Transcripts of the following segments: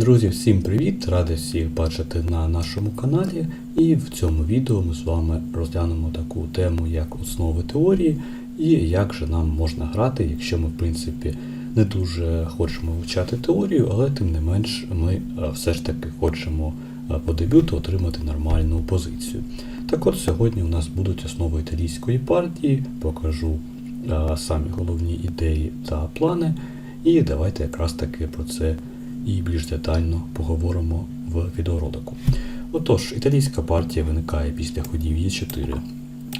Друзі, всім привіт! Радий всіх бачити на нашому каналі. І в цьому відео ми з вами розглянемо таку тему, як основи теорії, і як же нам можна грати, якщо ми, в принципі, не дуже хочемо вивчати теорію, але тим не менш ми е, все ж таки хочемо е, по дебюту отримати нормальну позицію. Так от сьогодні у нас будуть основи італійської партії, покажу е, самі головні ідеї та плани. І давайте якраз таки про це і більш детально поговоримо в відеоролику. Отож, італійська партія виникає після ходів Е4,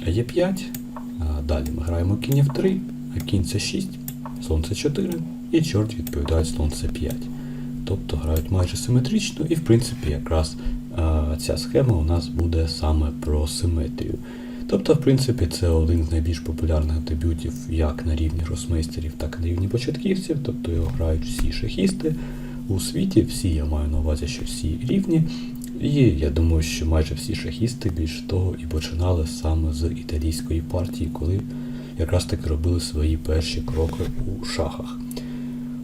Е5. Далі ми граємо кінь F3, кінь С6, слон С4 і чорт відповідають слон С5. Тобто грають майже симетрично, і в принципі якраз ця схема у нас буде саме про симетрію. Тобто, в принципі, це один з найбільш популярних дебютів як на рівні гросмейстерів, так і на рівні початківців, тобто його грають всі шахісти у світі, всі я маю на увазі, що всі рівні. І я думаю, що майже всі шахісти більш того і починали саме з італійської партії, коли якраз таки робили свої перші кроки у шахах.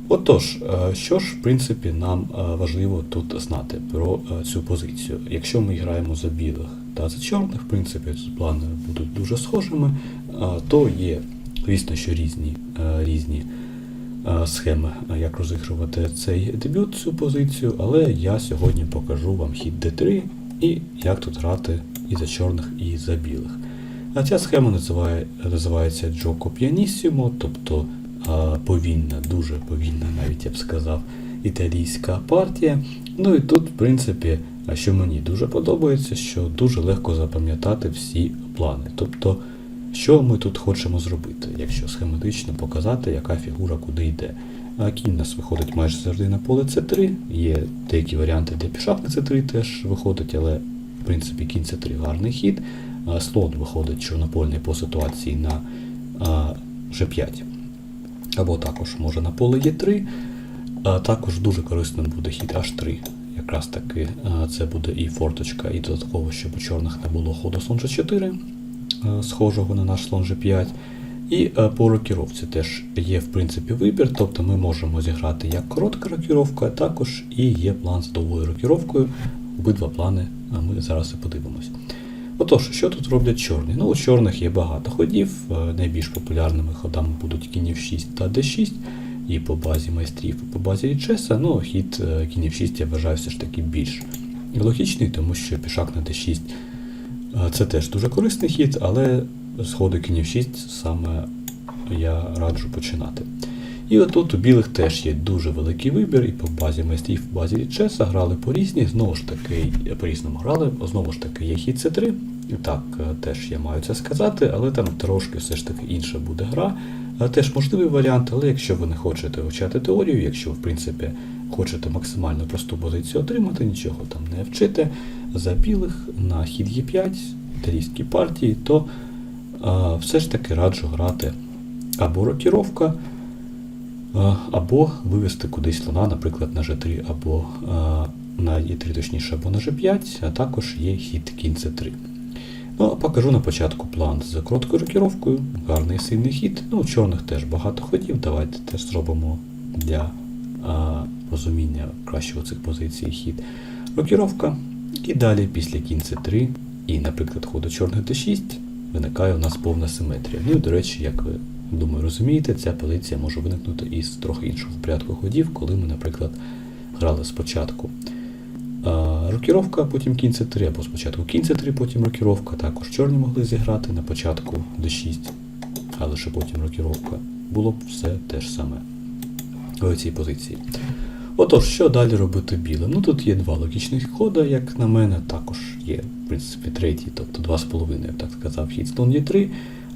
Отож, е, що ж, в принципі, нам е, важливо тут знати про е, цю позицію. Якщо ми граємо за білих та за чорних, в принципі, плани будуть дуже схожими, то є, звісно, що різні, різні схеми, як розігрувати цей дебют, цю позицію, але я сьогодні покажу вам хід D3 і як тут грати і за чорних, і за білих. А ця схема називає, називається Джоко Піаніссімо, тобто а, повільна, дуже повільна, навіть я б сказав, італійська партія. Ну і тут, в принципі, що мені дуже подобається, що дуже легко запам'ятати всі плани. Тобто, що ми тут хочемо зробити, якщо схематично показати, яка фігура куди йде. Кінь у нас виходить майже завжди на поле С3. Є деякі варіанти, де пішак на С3 теж виходить, але в принципі кінь С3 гарний хід. Слон виходить чорнопольний по ситуації на G5. Або також може на поле Е3. А також дуже корисним буде хід H3. Якраз таки це буде і форточка, і додатково, щоб у чорних не було ходу слон G4, а, схожого на наш слон G5. І по рокіровці теж є в принципі вибір, тобто ми можемо зіграти як коротка рокіровка, а також і є план з довгою рокіровкою. Обидва плани ми зараз і подивимось. Отож, що тут роблять чорні? Ну, у чорних є багато ходів. е, Найбільш популярними ходами будуть кінів 6 та d6, і по базі майстрів, і по базі Лічеса. Ну, хід е, кінів 6 я вважаю все ж таки більш логічний, тому що пішак на d6 е, це теж дуже корисний хід, але з ходу кінів 6 саме я раджу починати. І отут у білих теж є дуже великий вибір, і по базі майстрів, по базі Лічеса грали по різні, знову ж таки, по-різному грали, знову ж таки, є хід С3. Так, е, теж я маю це сказати, але там трошки все ж таки інша буде гра. Е, Теж можливий варіант, але якщо ви не хочете вивчати теорію, якщо, в принципі, хочете максимально просту позицію отримати, нічого там не вчите, за білих на хід Е5, італійській партії, то е, все ж таки раджу грати або рокіровка, е, або вивести кудись слона, наприклад, на G3, або е, на Е3, точніше, або на G5, а також є хід кінь С3. Ну, покажу на початку план з короткою рокіровкою, гарний сильний хід. Ну, чорних теж багато ходів. Давайте теж зробимо для а, розуміння кращого цих позицій хід. Рокіровка. І далі після кінь С3 і, наприклад, ходу чорних Д6 виникає у нас повна симетрія. Ну і, до речі, як ви думаю, розумієте, ця позиція може виникнути із трохи іншого порядку ходів, коли ми, наприклад, грали спочатку рокіровка, потім кінь С3, або спочатку кінь С3, потім рокіровка. Також чорні могли зіграти на початку d6, а лише потім рокіровка. Було б все те ж саме в цій позиції. Отож, що далі робити білим? Ну тут є два логічних хода, як на мене, також є, в принципі, третій, тобто 2,5, я б так сказав, хід слон Е3,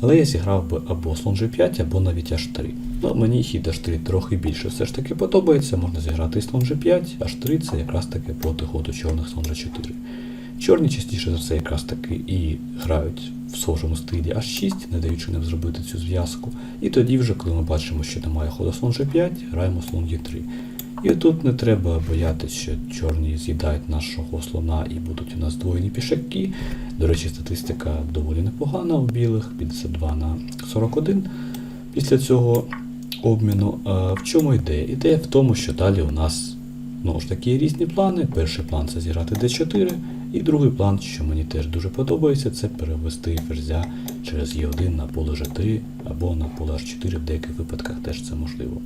але я зіграв би або слон G5, або навіть H3. Ну, мені хід H3 трохи більше все ж таки подобається, можна зіграти і слон G5, H3 це якраз таки проти ходу чорних слон G4. Чорні частіше за все якраз таки і грають в схожому стилі H6, не даючи нам зробити цю зв'язку. І тоді вже, коли ми бачимо, що немає ходу слон G5, граємо слон Е3. І тут не треба боятися, що чорні з'їдають нашого слона і будуть у нас двойні пішаки. До речі, статистика доволі непогана у білих, 52 на 41. Після цього обміну. А В чому ідея? Ідея в тому, що далі у нас знову ж таки різні плани. Перший план це зіграти d4, і другий план, що мені теж дуже подобається, це перевести ферзя через Е1 на поле G3 або на поле H4, в деяких випадках теж це можливо.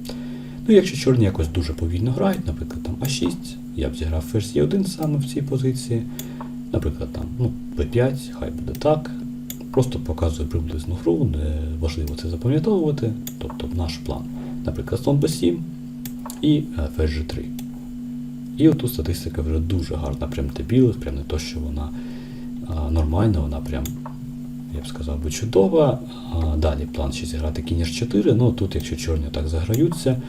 Ну, якщо чорні якось дуже повільно грають, наприклад, там А6, я б зіграв ферзь Е1 саме в цій позиції. Наприклад, там ну, Б5, хай буде так. Просто показую приблизну гру, не важливо це запам'ятовувати. Тобто наш план. Наприклад, слон Б7 і е, ферзь G3. І отут статистика вже дуже гарна, прям для білих, прям не то, що вона а, нормальна, вона прям, я б сказав би, чудова. А, далі план ще зіграти кінь H4. Ну тут, якщо чорні так заграються,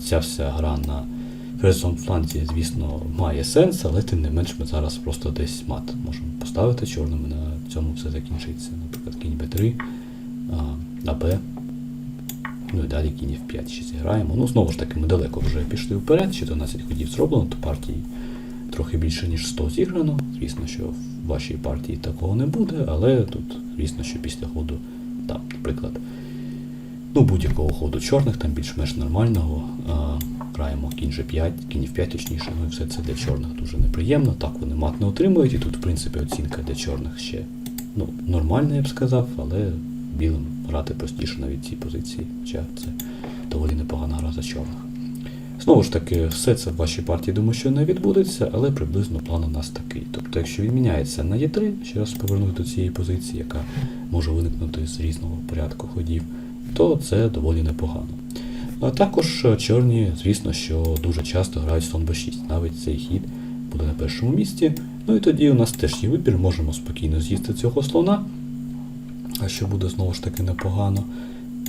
ця вся гра на фланзі, звісно, має сенс, але тим не менш ми зараз просто десь мат можемо поставити чорними, на цьому все закінчиться. Наприклад, кінь Б3, а, на Б. Ну і далі кінь F5 ще зіграємо. Ну, знову ж таки, ми далеко вже пішли вперед, 14 ходів зроблено, то партії трохи більше, ніж 100 зіграно. Звісно, що в вашій партії такого не буде, але тут, звісно, що після ходу, там, наприклад, ну, будь-якого ходу чорних, там більш-менш нормального, граємо кінь G5, кінь F5 точніше, ну і все це для чорних дуже неприємно. Так вони мат не отримують, і тут, в принципі, оцінка для чорних ще ну, нормальна, я б сказав, але білим грати простіше навіть цій позиції, хоча це доволі непогана гра за чорних. Знову ж таки, все це в вашій партії, думаю, що не відбудеться, але приблизно план у нас такий. Тобто, якщо він міняється на Е3, ще раз повернусь до цієї позиції, яка може виникнути з різного порядку ходів, то це доволі непогано. А також е, чорні, звісно, що дуже часто грають слон b6, навіть цей хід буде на першому місці. Ну і тоді у нас теж є вибір, можемо спокійно з'їсти цього слона, що буде знову ж таки непогано.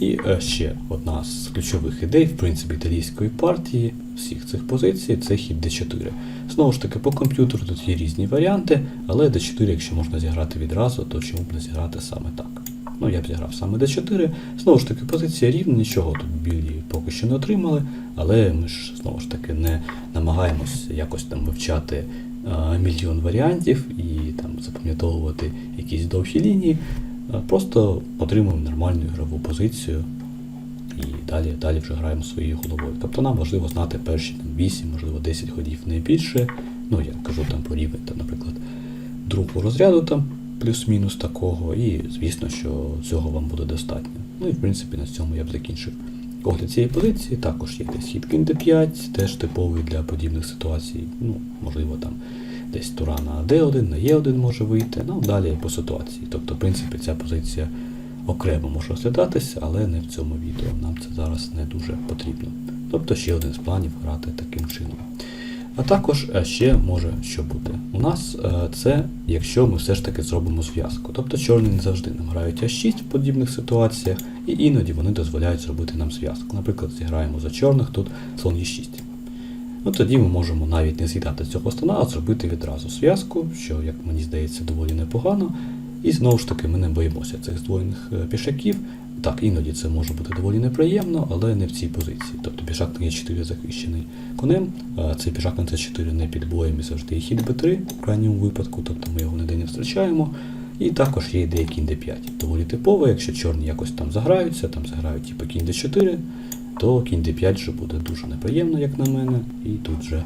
І е, ще одна з ключових ідей, в принципі, італійської партії всіх цих позицій це хід d4. Знову ж таки, по комп'ютеру тут є різні варіанти, але d4, якщо можна зіграти відразу, то чому б не зіграти саме так? Ну, я б зіграв саме d4. Знову ж таки, позиція рівна, нічого тут білі поки що не отримали, але ми ж знову ж таки не намагаємось якось там вивчати е, мільйон варіантів і там запам'ятовувати якісь довгі лінії. Е, Просто отримуємо нормальну ігрову позицію і далі, далі вже граємо своєю головою. Тобто нам важливо знати перші там, 8, можливо 10 ходів не більше. Ну, я кажу там там, наприклад, другого розряду там плюс-мінус такого, і звісно, що цього вам буде достатньо. Ну і в принципі на цьому я б закінчив. Огляд цієї позиції також є десь хід кінь d5, теж типовий для подібних ситуацій. Ну, можливо, там десь тура на d1, на e1 може вийти, ну далі по ситуації. Тобто, в принципі, ця позиція окремо може розглядатися, але не в цьому відео. Нам це зараз не дуже потрібно. Тобто ще один з планів грати таким чином. А також е, ще може що бути. У нас е, це, якщо ми все ж таки зробимо зв'язку. Тобто чорні не завжди нам грають А6 в подібних ситуаціях, і іноді вони дозволяють зробити нам зв'язку. Наприклад, зіграємо за чорних тут слон Е6. Ну тоді ми можемо навіть не з'їдати цього слона, а зробити відразу зв'язку, що, як мені здається, доволі непогано. І знову ж таки ми не боїмося цих здвоєних е, пішаків. Так, іноді це може бути доволі неприємно, але не в цій позиції. Тобто пішак на Е4 захищений конем, а цей пішак на С4 не під боєм і завжди хід Б3 в крайньому випадку, тобто ми його ніде не втрачаємо. І також є ідея кінь d5. Доволі типова, якщо чорні якось там заграються, там заграють типу кінь d4, то кінь d5 вже буде дуже неприємно, як на мене, і тут вже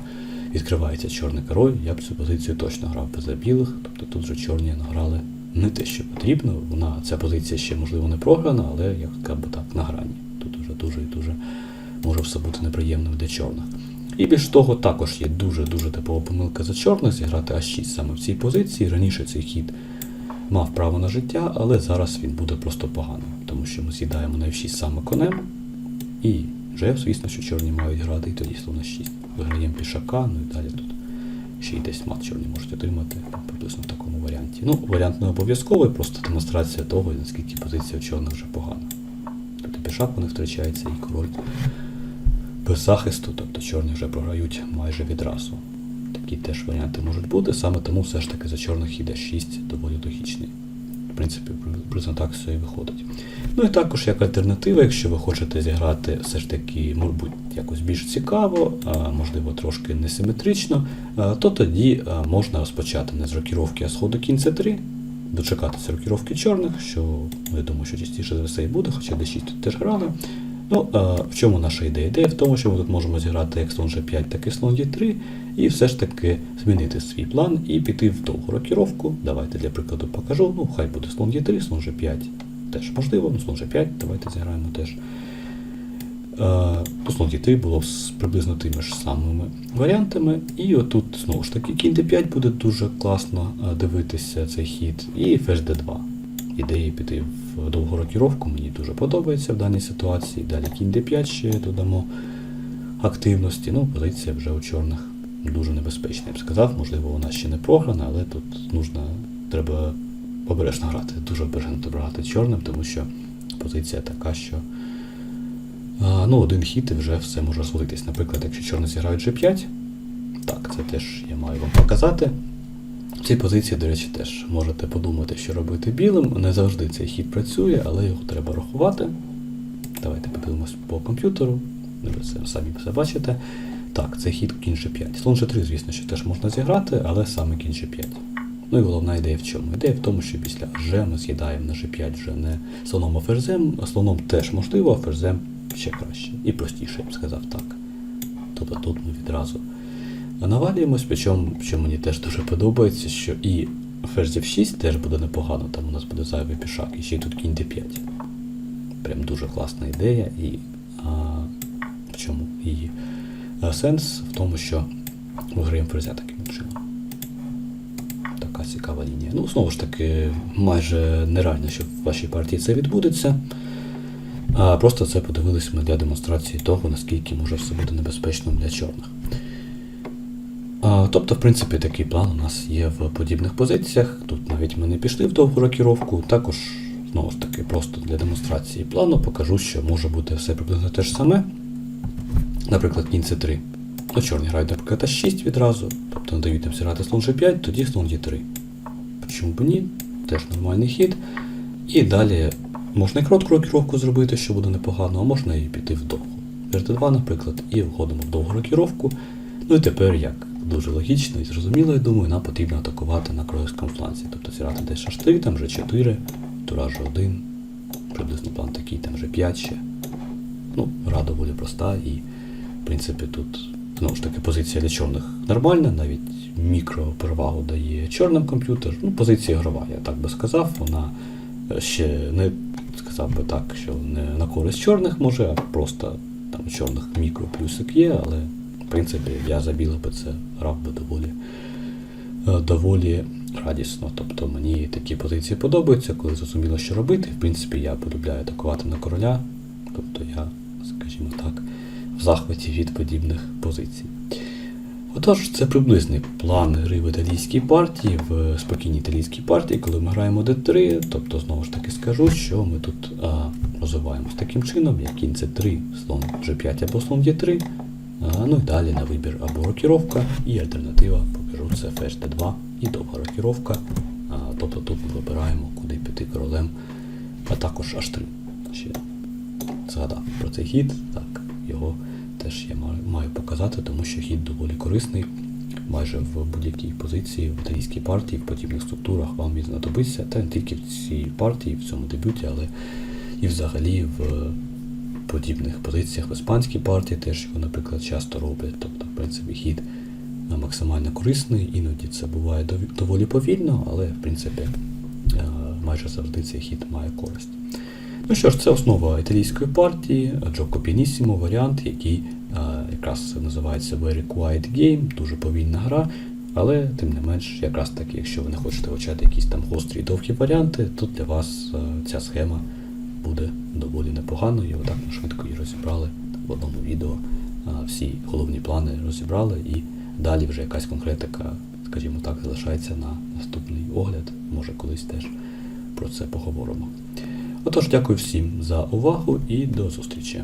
відкривається чорний король, я б цю позицію точно грав без білих, тобто тут вже чорні награли не те, що потрібно. Вона, ця позиція ще, можливо, не програна, але як би так, на грані. Тут вже дуже і дуже може все бути неприємним для чорних. І більш того, також є дуже-дуже типова помилка за чорних зіграти А6 саме в цій позиції. Раніше цей хід мав право на життя, але зараз він буде просто поганим, тому що ми з'їдаємо на F6 саме конем, і вже, звісно, що чорні мають грати і тоді слон 6. Виграємо пішака, ну і далі тут ще й десь мат чорні можуть отримати приблизно в такому варіанті. Ну, варіант не обов'язковий, просто демонстрація того, наскільки позиція чорних вже погана. Тобто пішак вони втрачається і король без захисту, тобто чорні вже програють майже відразу. Такі теж варіанти можуть бути, саме тому все ж таки за чорних іде 6 доволі логічний. Принципі, приблизно так все і виходить. Ну і також як альтернатива, якщо ви хочете зіграти все ж таки, мабуть, якось більш цікаво, можливо, трошки несиметрично, то тоді можна розпочати не з рокіровки, а з ходу кінь c3, дочекатися рокіровки чорних, що ну, я думаю, що частіше за все і буде, хоча d6 тут теж грали. Ну, в чому наша ідея? Ідея в тому, що ми тут можемо зіграти як слон G5, так і слон D3, і все ж таки змінити свій план і піти в довгу рокіровку. Давайте для прикладу покажу. Ну, хай буде слон D3, слон G5 теж можливо, ну, слон G5, давайте зіграємо теж. Е, слон D3 було з приблизно тими ж самими варіантами. І отут знову ж таки кінь D5 буде дуже класно дивитися цей хід. І ферзь D2. Ідея піти в довгу рокіровку мені дуже подобається в даній ситуації. Далі кінь D5 ще додамо активності. Ну, позиція вже у чорних дуже небезпечна, я б сказав. Можливо, вона ще не програна, але тут нужно, треба обережно грати. Дуже обережно грати чорним, тому що позиція така, що ну, один хід і вже все може розвалитись. Наприклад, якщо чорні зіграють G5, так, це теж я маю вам показати. Цій позиції, до речі, теж можете подумати, що робити білим. Не завжди цей хід працює, але його треба рахувати. Давайте подивимось по комп'ютеру. Ви це самі все бачите. Так, це хід кінь G5. Слон G3, звісно, що теж можна зіграти, але саме кінь G5. Ну і головна ідея в чому? Ідея в тому, що після G ми з'їдаємо на G5 вже не слоном, а ферзем, а слоном теж можливо, а ферзем ще краще. І простіше, я б сказав так. Тобто тут ми відразу навалюємось, причому, що мені теж дуже подобається, що і ферзь F6 теж буде непогано, там у нас буде зайвий пішак, і ще й тут кінь D5. Прям дуже класна ідея, і а, в чому її а, сенс? В тому, що виграємо ферзя таким чином. Така цікава лінія. Ну, знову ж таки, майже нереально, що в вашій партії це відбудеться. А просто це подивилися ми для демонстрації того, наскільки може все бути небезпечним для чорних. А, тобто, в принципі, такий план у нас є в подібних позиціях. Тут навіть ми не пішли в довгу рокіровку. Також, знову ж таки, просто для демонстрації плану покажу, що може бути все приблизно те ж саме. Наприклад, кінь С3. Ну, чорні грають, наприклад, А6 відразу, тобто не дають нам зіграти слон G5, тоді слон D3. Чому б ні? Теж нормальний хід. І далі можна і коротку рокіровку зробити, що буде непогано, а можна і піти в довгу. d2, наприклад, і входимо в довгу рокіровку. Ну і тепер, як дуже логічно і зрозуміло, я думаю, нам потрібно атакувати на кройському фланзі. Тобто зіграти десь H3, там G4, тура G1, приблизно план такий, там G5 ще. Ну, гра доволі проста і, в принципі, тут знову ж таки позиція для чорних нормальна, навіть мікроперевагу дає чорним комп'ютер. Ну, позиція ігрова, я так би сказав, вона е, ще не сказав би так, що не на користь чорних може, а просто там чорних мікроплюсик є, але в принципі я за би це грав би доволі, е, доволі радісно. Тобто мені такі позиції подобаються, коли зрозуміло, що робити. В принципі, я полюбляю атакувати на короля. Тобто я, скажімо так, в захваті від подібних позицій. Отож, це приблизний план гри в італійській партії, в спокійній італійській партії, коли ми граємо d3, тобто знову ж таки скажу, що ми тут а, розвиваємось таким чином, як кінь c3, слон g5 або слон d3. А, ну і далі на вибір або рокіровка, і альтернатива, покажу, це ферзь d2 і довга рокіровка. Тобто тут ми вибираємо, куди піти королем, а також h3. Ще згадав про цей хід, так, його теж я маю показати, тому що хід доволі корисний. Майже в будь-якій позиції в італійській партії, в подібних структурах вам він знадобиться, та не тільки в цій партії, в цьому дебюті, але і взагалі в подібних позиціях в іспанській партії теж його, наприклад, часто роблять. Тобто, в принципі, хід максимально корисний, іноді це буває доволі повільно, але в принципі е, майже завжди цей хід має користь. Ну що ж, це основа італійської партії, Джоко Піанісімо, варіант, який е, якраз називається Very Quiet Game, дуже повільна гра. Але тим не менш, якраз таки, якщо ви не хочете вивчати якісь там гострі і довгі варіанти, то для вас е, ця схема буде доволі непоганою. Отак ми швидко її розібрали в одному відео. Всі головні плани розібрали, і далі вже якась конкретика, скажімо так, залишається на наступний огляд. Може колись теж про це поговоримо. Отож, дякую всім за увагу і до зустрічі.